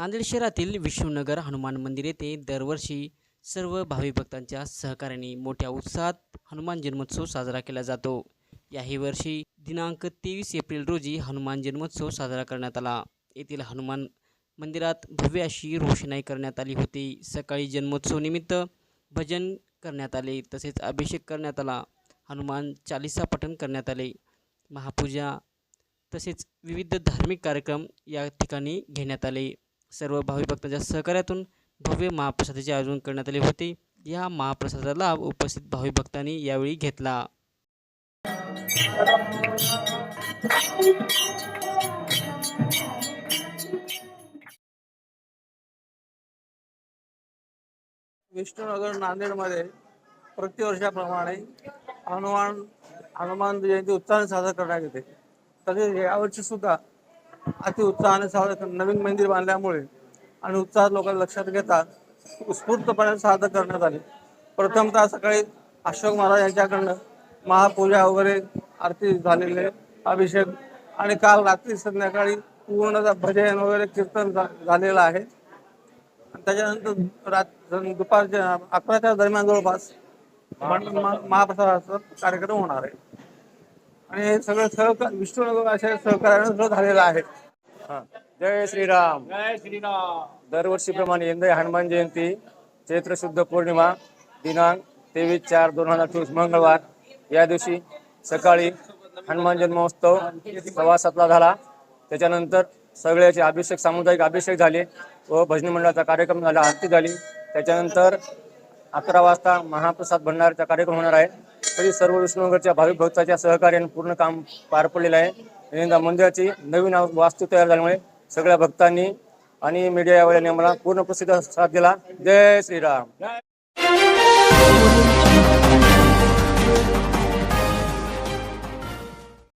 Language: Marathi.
नांदेड शहरातील विष्णुनगर हनुमान मंदिर येथे दरवर्षी सर्व भावी भक्तांच्या सहकार्याने मोठ्या उत्साहात हनुमान जन्मोत्सव साजरा केला जातो. याही वर्षी दिनांक तेवीस एप्रिल रोजी हनुमान जन्मोत्सव साजरा करण्यात आला. येथील हनुमान मंदिरात भव्य अशी रोषणाई करण्यात आली होती. सकाळी जन्मोत्सवनिमित्त भजन करण्यात आले तसेच अभिषेक करण्यात आला हनुमान चालिसा पठण करण्यात आले महापूजा तसेच विविध धार्मिक कार्यक्रम या ठिकाणी घेण्यात आले. सर्व भाविक भक्तांच्या सहकार्यातून भव्य महाप्रसादाचे आयोजन करण्यात आले होते. या महाप्रसादाचा लाभ उपस्थित भाविक भक्तांनी यावेळी घेतला. विष्णुनगर नांदेडमध्ये प्रतिवर्षाप्रमाणे हनुमान हनुमान जयंती उत्साहाने साजरा करण्यात येते. तसेच यावर्षी सुद्धा अति उत्साहाने साजरा नवीन मंदिर बांधल्यामुळे आणि उत्साह लोकांना लक्षात घेता उत्स्फूर्तपणे साजरा करण्यात आले. प्रथमतः सकाळी अशोक महाराज यांच्याकडनं महापूजा वगैरे आरती झालेले अभिषेक आणि काल रात्री संध्याकाळी पूर्णतः भजन वगैरे कीर्तन झालेलं आहे. आणि त्याच्यानंतर रात दुपारच्या अकराच्या दरम्यान जवळपास महा- महाप्रसादाचा कार्यक्रम होणार आहे. आणि हे सगळं सहकार विष्णुनगर अशा सहकार्याने सगळं झालेलं आहे. जय श्रीराम. जय श्रीराम. दरवर्षीप्रमाणे यंदा हनुमान जयंती चैत्र शुद्ध पौर्णिमा दिनांक तेवीस चार दोन हजार चोवीस मंगळवार. या दिवशी सकाळी हनुमान जन्मोत्सव सव्वा सातला झाला. त्याच्यानंतर सगळ्याचे अभिषेक सामुदायिक अभिषेक झाले व भजनी मंडळाचा कार्यक्रम झाला आरती झाली. त्याच्यानंतर अकरा वाजता महाप्रसाद भंडाराचा कार्यक्रम होणार आहे. तरी सर्व विष्णुनगरच्या भाविक भक्ताच्या सहकार्याने पूर्ण काम पार पडलेलं आहे. निंदा मंदिराची नवीन वास्तू तयार झाल्यामुळे सगळ्या भक्तांनी आणि मीडियावाल्यांनी मला पूर्ण प्रसिद्ध साथ दिला. जय श्रीराम.